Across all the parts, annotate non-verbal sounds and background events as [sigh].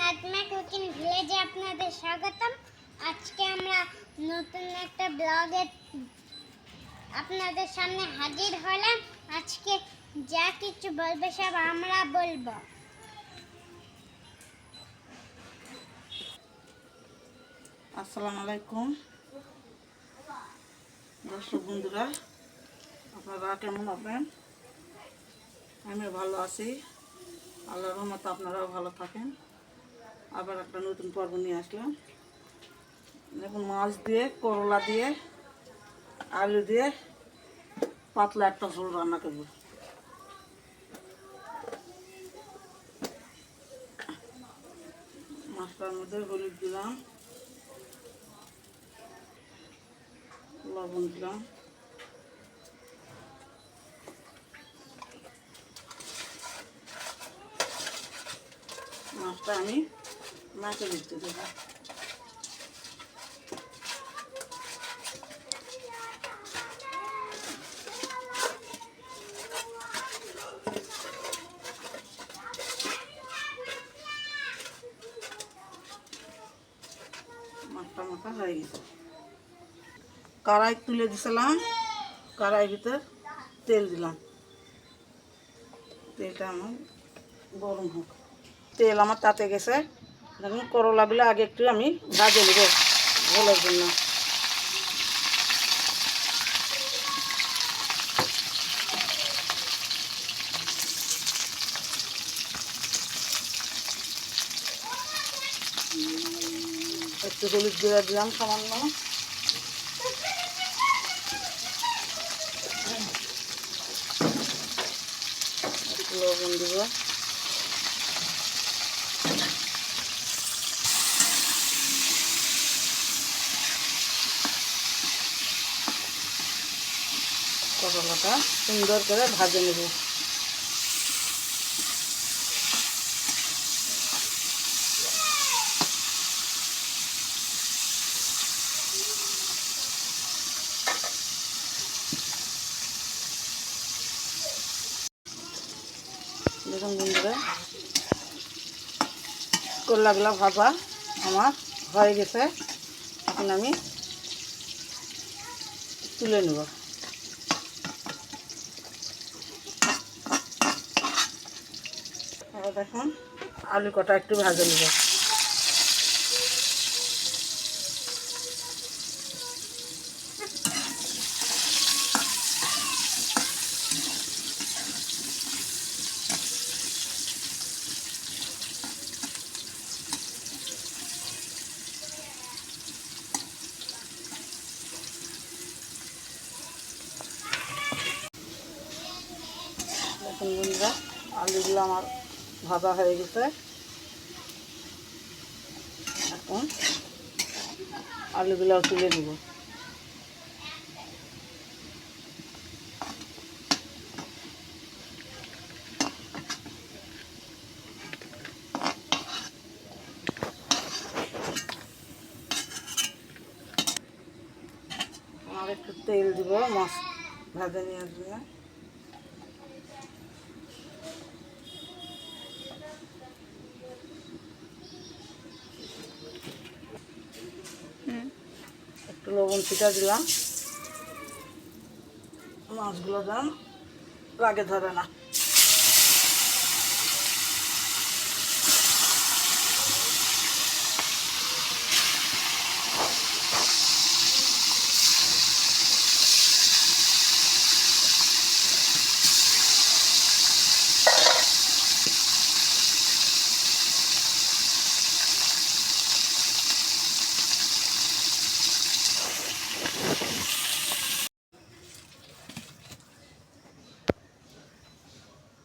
Nazma cooking ভিলেজে আপনাদের স্বাগতম। আজকে আমরা নতুন একটা ব্লগে আপনাদের সামনে হাজির হলাম। আজকে যা কিছু বলবে সব আমরা বলব। আসসালামু আলাইকুম। দর্শক বন্ধুরা, আপনারা কেমন আছেন? আমি ভালো আছি। আল্লাহর রহমত আপনারাও ভালো থাকেন। আবার একটা নতুন পর্ব নিয়ে আসলাম। দেখুন মাছ দিয়ে, করলা দিয়ে, আলু দিয়ে পাতলা একটা ঝোল রান্না করব। মাছটার মধ্যে হলুদ দিলাম, লবণ দিলাম। মাছটা আমি মাছে দিতে দেবো মাছটা মাথা হয়ে গেছে কড়াই তুলে দিছিলাম কড়াই ভিতর তেল দিলাম। তেলটা আমার গরম হোক। তেল আমার তাতে গেছে। দেখুন, করলাগুলো আগে একটু আমি ভাজে নেব ভোলের জন্য। একটু হলুদ জিরা দিলাম সামান্য। একটু লবণ দিব। করলাটা সুন্দর করে ভাজে নেব। দেখুন বন্ধুরা করলাগুলা ভাজা আমার হয়ে গেছে। এখন আমি তুলে নেব। এবার দেখুন আলু কটা একটু ভাজে নেব। আলুগুলো আমার ভাজা হয়ে গেছে। এখন আলুগুলো তুলে নেব। আর একটু তেল দিব, মাছ ভাজা নিয়ে আসবে একটু দিলাম। মাছগুলো যেন লাগে ধরে না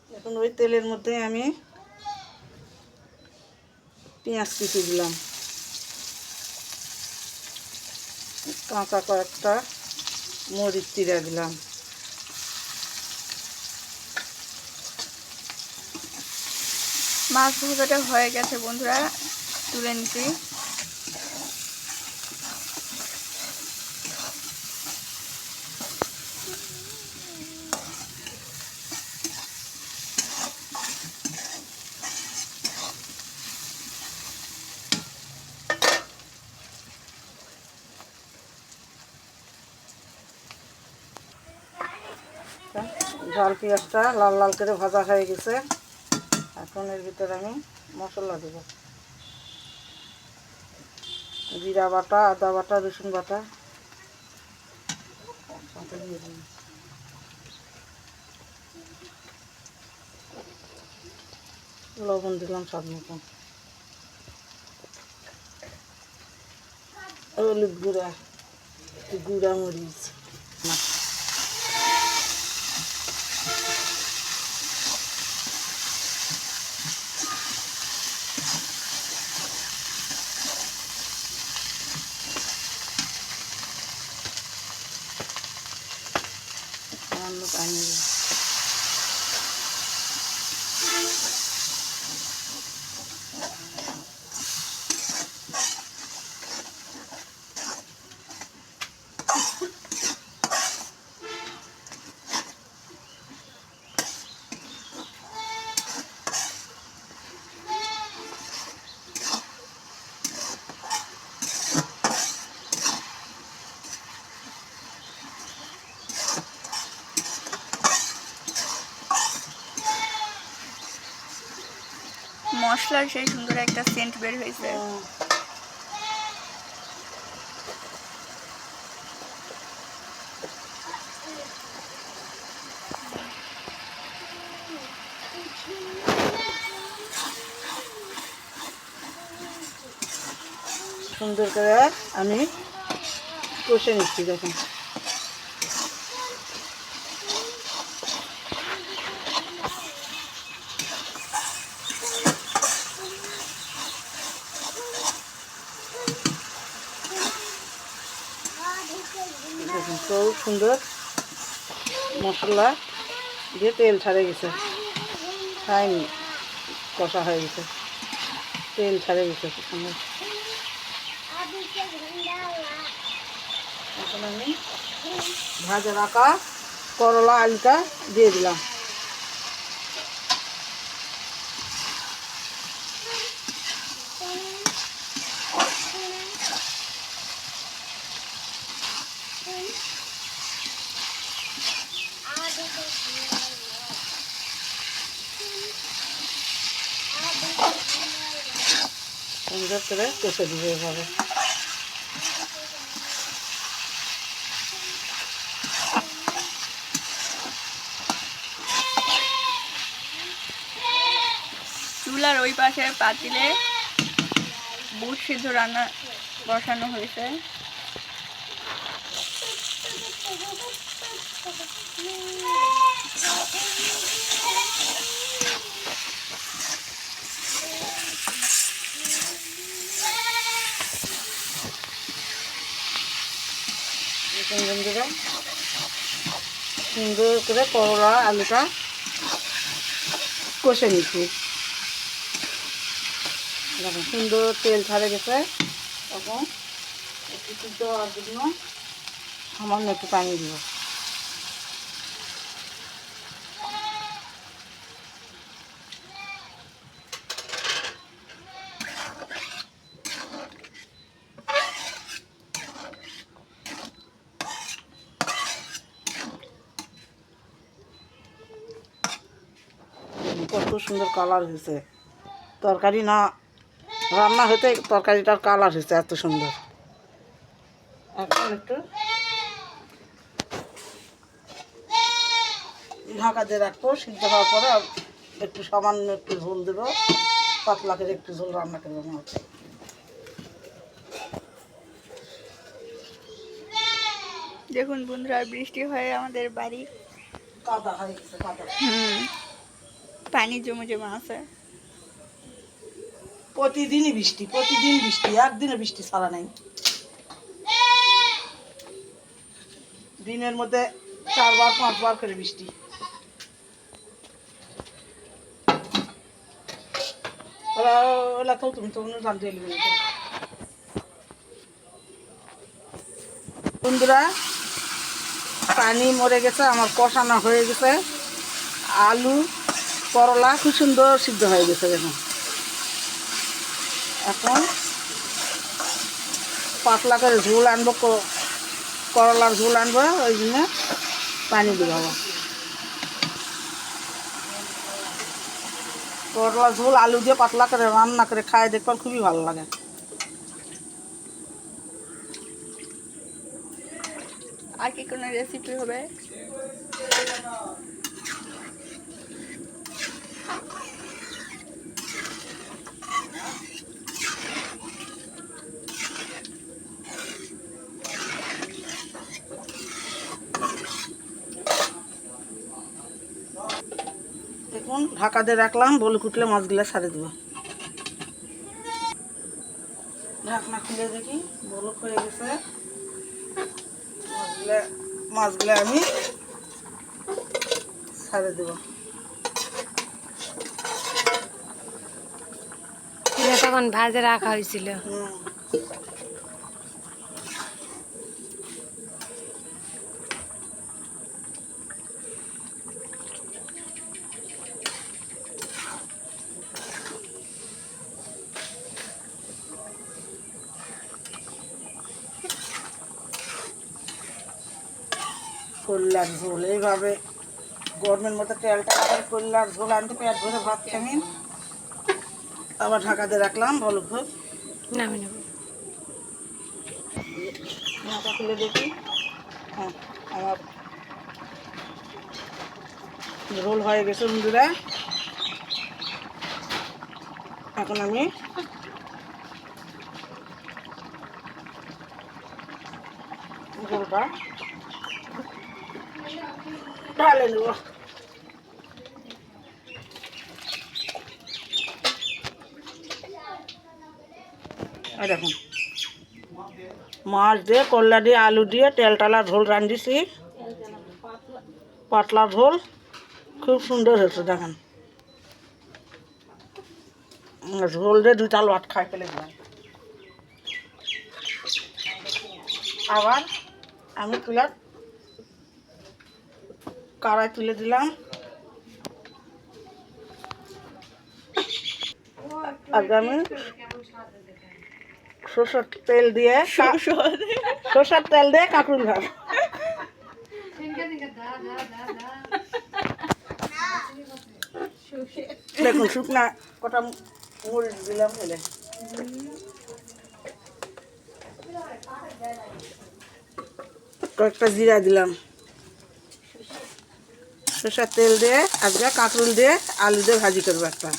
এখন ওই তেলের মধ্যে আমি পেঁয়াজ কুচি দিলাম কাঁচা কয়েকটা মরিচ চিরা দিলাম। মাছ ভাজাটা হয়ে গেছে বন্ধুরা, তুলে নিচ্ছি ঝাল পেঁয়াজটা লাল লাল করে ভাজা হয়ে গেছে। এখন এর ভিতরে আমি মশলা দেব। জিরা বাটা, আদা বাটা, রসুন বাটা। লবণ দিলাম স্বাদ মতন হলুদ গুঁড়া গুঁড়া মরিচ না সামান্য পানি দিই। মশলার সেই সুন্দর একটা সেন্ট বের হয়েছে। সুন্দর করে আমি কষে নিচ্ছি দেখুন দেখুন খুব সুন্দর মশলা দিয়ে তেল ছাড়ে গেছে। খাইনি কষা হয়ে গেছে। তেল ছাড়ে গেছে সুন্দর এখন আমি ভাজা রাখা করলা আলুটা দিয়ে দিলাম। সুন্দর করে কষে দিবে এভাবে। চুলার ওই পাশে পাতিলে বুট সিদ্ধ রান্না বসানো হয়েছে। [laughs] দেখুন বন্ধুরা সুন্দর করে করলা, আলুটা কষে নিচ্ছি। দেখুন সুন্দর তেল ছাড়ে গেছে। তখন একটু সিদ্ধ হওয়ার জন্য সামান্য একটু পানি দিব। সুন্দর কালার হয়েছে। তরকারি না রান্না হতে তরকারিটার কালার হয়েছে এত সুন্দর। এখন একটু ঢাকা দিয়ে রাখব সিদ্ধ হওয়ার পরে একটু সামান্য একটু ঝোল দেবো পাতলা করে একটু ঝোল রান্না করব দেখুন বন্ধুরা বৃষ্টি হয়ে আমাদের বাড়ি। কাদা হয়ে গেছে কাদা। হুম। পানি জমে জমে আছে। প্রতিদিনই বৃষ্টি, প্রতিদিন বৃষ্টি একদিনে বৃষ্টি ছাড়া নেই। দিনের মধ্যে চারবার, পাঁচবার করে বৃষ্টি। এলাকাও তুমি তো অন্য জানতে। বন্ধুরা, পানি মরে গেছে, আমার কষানো হয়ে গেছে। আলু করলা খুব সুন্দর সিদ্ধ হয়ে গেছে দেখুন এখন পাতলা করে ঝোল আনব করলার ঝোল আনব, ওই জন্য পানি দিব। করলা ঝোল আলু দিয়ে পাতলা করে রান্না করে খায় দেখবার খুবই ভালো লাগে। আর কি কোনো রেসিপি হবে? ঢাকা দিয়ে রাখলাম বলে কুটলে মাছগুলো ছাড়ে দেবো। ঢাকনা খুলে দেখি বলক হয়ে গেছে। মাছগুলো মাছগুলো আমি ছাড়ে দেবো। তখন ভাজে রাখা হয়েছিল। হুম। করলার ঝোল এইভাবে। গরমের মতো তেলটা লাগাই করলার ঝোল আনতে পেঁয়াজ ভরে ভাত খামিন আবার ঢাকা দিয়ে রাখলাম ভালো করে। নামি নেব। ঢাকা খুলে দেখি। হ্যাঁ আমার রোল হয়ে গেছে বন্ধুরা। এখন আমি রোলটা দেখুন। মাছ দিয়ে করলা দিয়ে, আলু দিয়ে তেল টালা ঝোল রাঁধিছি। পাতলা ঝোল, খুব সুন্দর হয়েছে, দেখেন। ঝোল দিয়ে দুইটা লট খাই ফেলে আবার আমি তুলার কারাই তুলে দিলাম। আগে আমি সরষের তেল দিয়ে সরষের তেল দিয়ে কাঁকরুল ভাত দেখুন, শুকনা কটা মরিচ দিলাম ফেলে কয়েকটা জিরা দিলাম। সরষের তেল দিয়ে আজকে কাঁকরুল দিয়ে আলু দিয়ে ভাজি করব একটা।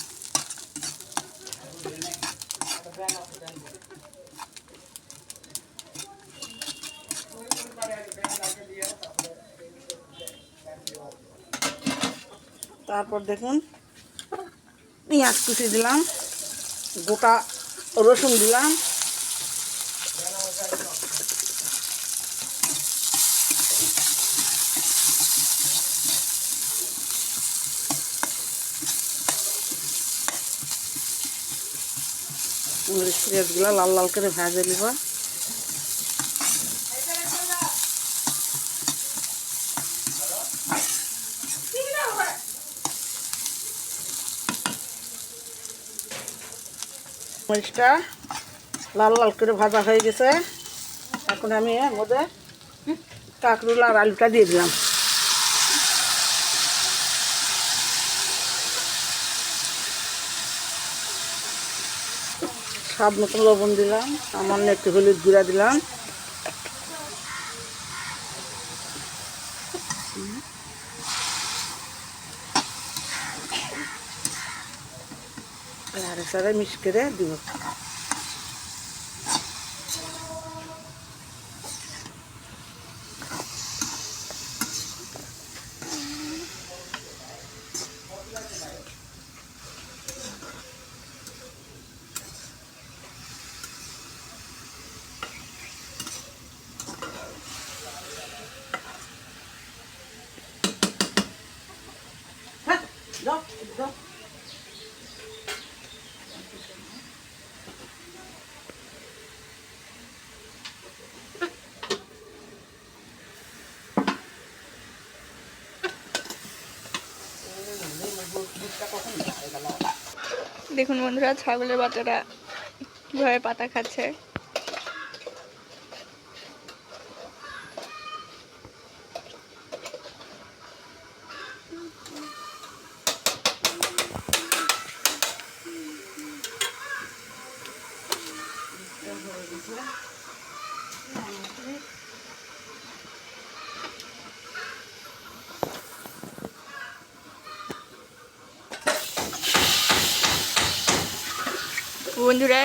তারপর দেখুন, পেঁয়াজ কুচি দিলাম, গোটা রসুন দিলাম পেঁয়াজগুলো লাল লাল করে ভেজে নিব। মরিচটা লাল লাল করে ভাজা হয়ে গেছে। এখন আমি মধ্যে কাঁকরুল আর আলুটা দিয়ে দিলাম। স্বাদ মতন লবণ দিলাম সামান্য একটু হলুদ গুঁড়া দিলাম। আর সারা মিশ করে দিব। দেখুন বন্ধুরা ছাগলের বাচ্চারা ভয়ে পাতা খাচ্ছে।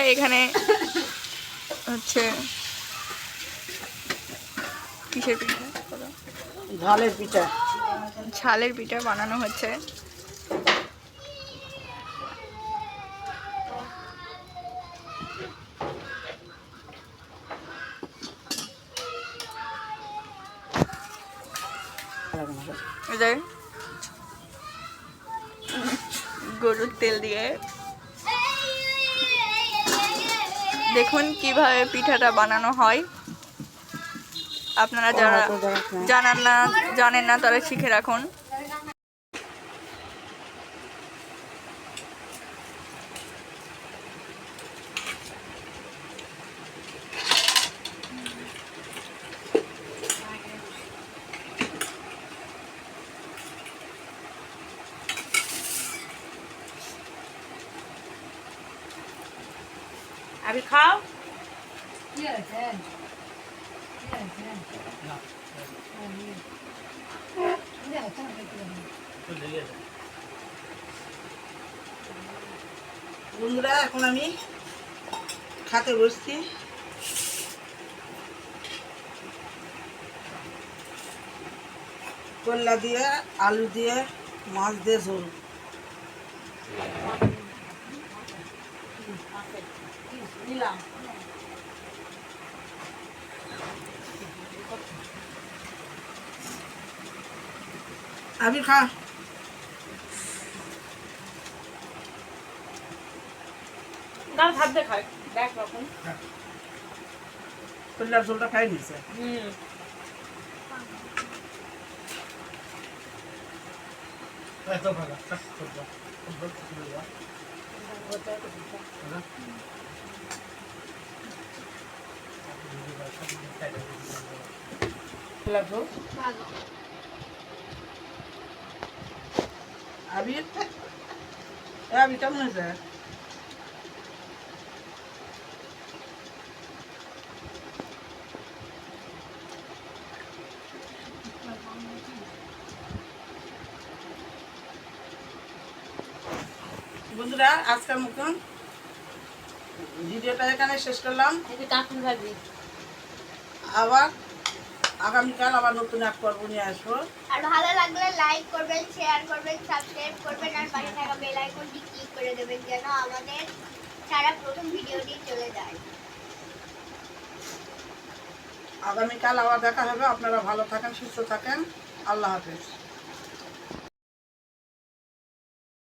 বন্ধুরা এখানে। হচ্ছে কিসের পিঠা? ঝালের পিঠা। ঝালের পিঠা বানানো হচ্ছে। গরুর তেল দিয়ে দেখুন কীভাবে পিঠাটা বানানো হয়। আপনারা যারা জানান না জানেন না তারা শিখে রাখুন। খাও? বন্ধুরা এখন আমি খাতে বসছি। কল্লা দিয়ে আলু দিয়ে মাছ দিয়ে ঝোল। নিলাম। আবির খা। ডাল ভাত খায় দেখ রকম। কল্লার ঝোলটা খাই নিছে হুম। লাগল হয়েছে? বন্ধুরা আজকের মতন ভিডিওটা এখানে শেষ করলাম। কাঁকুল ভাজি আবার আগামীকাল আবার নতুন এক পর্ব নিয়ে আসব। আর ভালো লাগলে লাইক করবেন শেয়ার করবেন সাবস্ক্রাইব করবেন আর পাশে থাকা বেল আইকনটি ক্লিক করে দেবেন যেন আমাদের সারা প্রথম ভিডিওটি চলে যায়। আগামীকাল আবার দেখা হবে। আপনারা ভালো থাকেন সুস্থ থাকেন। আল্লাহ হাফেজ।